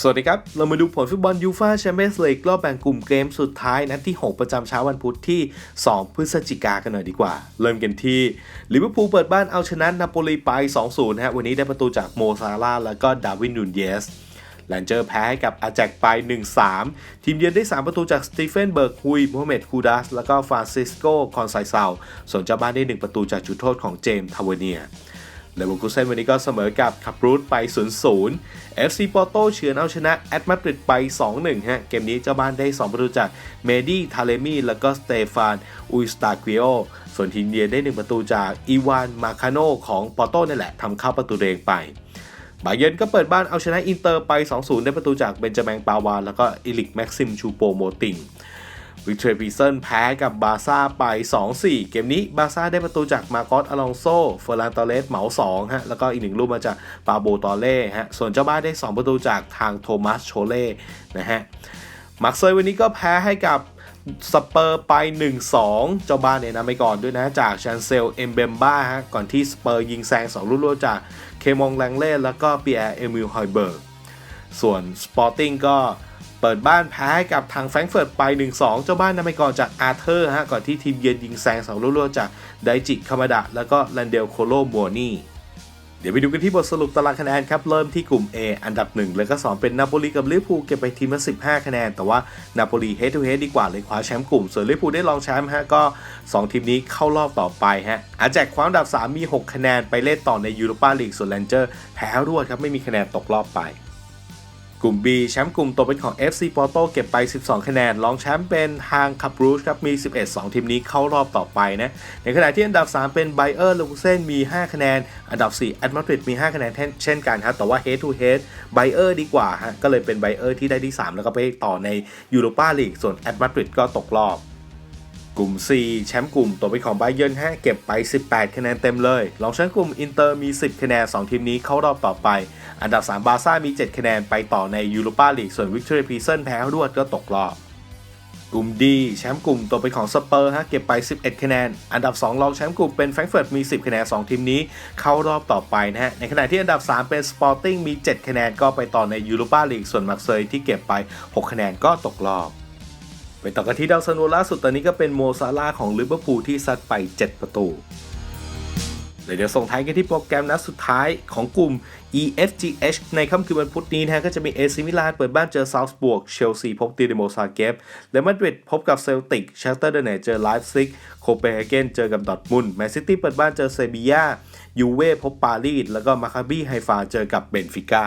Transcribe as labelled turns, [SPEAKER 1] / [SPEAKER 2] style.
[SPEAKER 1] สวัสดีครับ เรามาดูผลฟุตบอลยูฟ่าแชมเปี้ยนส์ลีกรอบแบ่งกลุ่มเกมสุดท้ายนัดที่ 6 ประจำเช้าวันพุธที่ 2 พฤศจิกากันหน่อยดีกว่า เริ่มกันที่ลิเวอร์พูลเปิดบ้านเอาชนะนาโปลีไป 2-0นะฮะ วันนี้ได้ประตูจากโมซาลาแล้วก็ดาวินนูนเยสแลนเจอร์แพ้ให้กับอาแจกไป 1-3 ทีมเยือนได้ 3 ประตูจากสตีเฟนเบิร์กฮุยโมฮัมเหม็ดคูดัสแล้วก็ฟรานซิสโกคอนไซเซาส่วนเจ้าบ้านได้ 1 ประตูจากจุดโทษของเจมส์ทาวเวเนีย เลเวอร์คูเซนวันนี้ก็เสมอกับคาปรูตไป 0-0 FC ปอร์โตเฉือนเอาชนะแอตมาดริดไป 2-1 ฮะ เกมนี้เจ้าบ้านได้ 2 ประตูจากเมดี้ ทาเลมีแล้วก็สเตฟาน อุยสตาคิโอ ส่วนทีมเยือนได้ 1 ประตูจากอีวาน มาคาโนของปอร์โตนี่แหละทำเข้าประตูเองไปบาเยนก็เปิดบ้านเอาชนะอินเตอร์ไป 2-0 ได้ประตูจากเบนจามินปาวานแล้วก็อิลิกแม็กซิมชูโปโมติง วิกเตอร์พีเซนแพ้กับบาซ่าไป 2-4 เกมนี้บาซ่าได้ประตูจากมาโกอสอลองโซเฟอร์ลานตอเลสเหมา2ฮะแล้วก็อีกหนึ่งลูกมาจากปาโบตอเล่ฮะส่วนเจ้าบ้านได้ 2 ประตูจากทางโทมัสโชเล่นะฮะมักเซยวันนี้ก็แพ้ให้กับสเปอร์ไป 1-2 เจ้าบ้านเนี่ยนำไปก่อนด้วยนะจากชันเซลเอมเบมบ้าฮะก่อนที่สเปอร์ยิงแซง2ลูกรวดจากเคมองแลงเล่แล้วก็เปีแอร์เอมิลฮอยเบิร์กส่วนสปอร์ติ้งก็ เปิดบ้านแพ้ให้กับทางแฟรงเฟิร์ตไป 1-2 เจ้าบ้านนำไปก่อนจากอาร์เธอร์ฮะก่อนที่ทีมเยือนยิงแซงสองลูกรวดจากไดจิคามาดะแล้วก็แลนเดลโคโลมัวนี่เดี๋ยวไปดูกันที่บทสรุปตารางคะแนนครับ เริ่มที่กลุ่ม A อันดับ 1 แล้วก็ 2 เป็นนาโปลีกับลิเวอร์พูลเก็บไปทีมละ15 คะแนน แต่ว่านาโปลีเฮดทูเฮดดีกว่าเลยคว้าแชมป์กลุ่ม ส่วนลิเวอร์พูลได้รองแชมป์ฮะก็ 2 ทีมนี้เข้ารอบต่อไปฮะอาแจกคว้าอันดับ 3 มี 6 คะแนนไปเล่นต่อในยูโรปาลีกส่วนแลนเจอร์แพ้รวดครับไม่มีคะแนนตกรอบไป กลุ่ม B แชมป์กลุ่มตกเป็นของ FC Porto เก็บไป 12 คะแนน รองแชมป์เป็นทางคับรูชครับมี 11 2 ทีมนี้เข้ารอบต่อไปนะ ในขณะที่อันดับ 3 เป็นไบเออร์ลูเซนมี 5 คะแนน อันดับ4แอตมาดริดมี 5 คะแนนเช่นกันครับ แต่ว่า head to head ไบเออร์ดีกว่าฮะ ก็เลยเป็นไบเออร์ที่ได้ที่ 3 แล้วก็ไปต่อในยูโรปาลีก ส่วนแอตมาดริดก็ตกรอบ กลุ่ม C แชมป์กลุ่มตกเป็นของไบเยิร์นฮะเก็บไป 18 คะแนนเต็มเลยรองแชมป์กลุ่มอินเตอร์มี 10 คะแนน 2 ทีมนี้เข้ารอบต่อไป อันดับ 3 บาร์ซ่ามี 7 คะแนนไปต่อในยูโรปาลีกส่วนวิกตอร์พีเซนแพ้รวดก็ตกรอบ กลุ่ม D แชมป์กลุ่มตกเป็นของสเปอร์ฮะเก็บไป 11 คะแนน อันดับ 2 รองแชมป์กลุ่มเป็นแฟรงก์เฟิร์ตมี 10 คะแนน 2 ทีมนี้เข้ารอบต่อไปนะฮะ ในขณะที่อันดับ 3 เป็นสปอร์ติ้งมี 7 คะแนนก็ไปต่อในยูโรปาลีกส่วนมักเซยที่เก็บไป 6 คะแนนก็ตกรอบ ไปต่อกันที่ดาวซันโวล่าสุดตอนนี้ก็เป็นโมซาลาของลิเวอร์พูลที่ซัดไป 7 ประตูเดี๋ยวส่งท้ายกันที่โปรแกรมนัดสุดท้ายของกลุ่ม EFGH ในค่ำคืนวันพุธนี้นะก็จะมีเอซิมิลานเปิดบ้านเจอซาลส์บวกเชลซีพบตีเดโมซาเกฟและมาดริดพบกับเซลติกเชลเตอร์เดเนเจอไลฟ์ซิกโคเปนเฮเกนเจอกับดอทมุนแมนซิตี้เปิดบ้านเจอเซบียายูเว่พบปารีสแล้วก็มาคาบี้ไฮฟาเจอกับเบนฟิก้า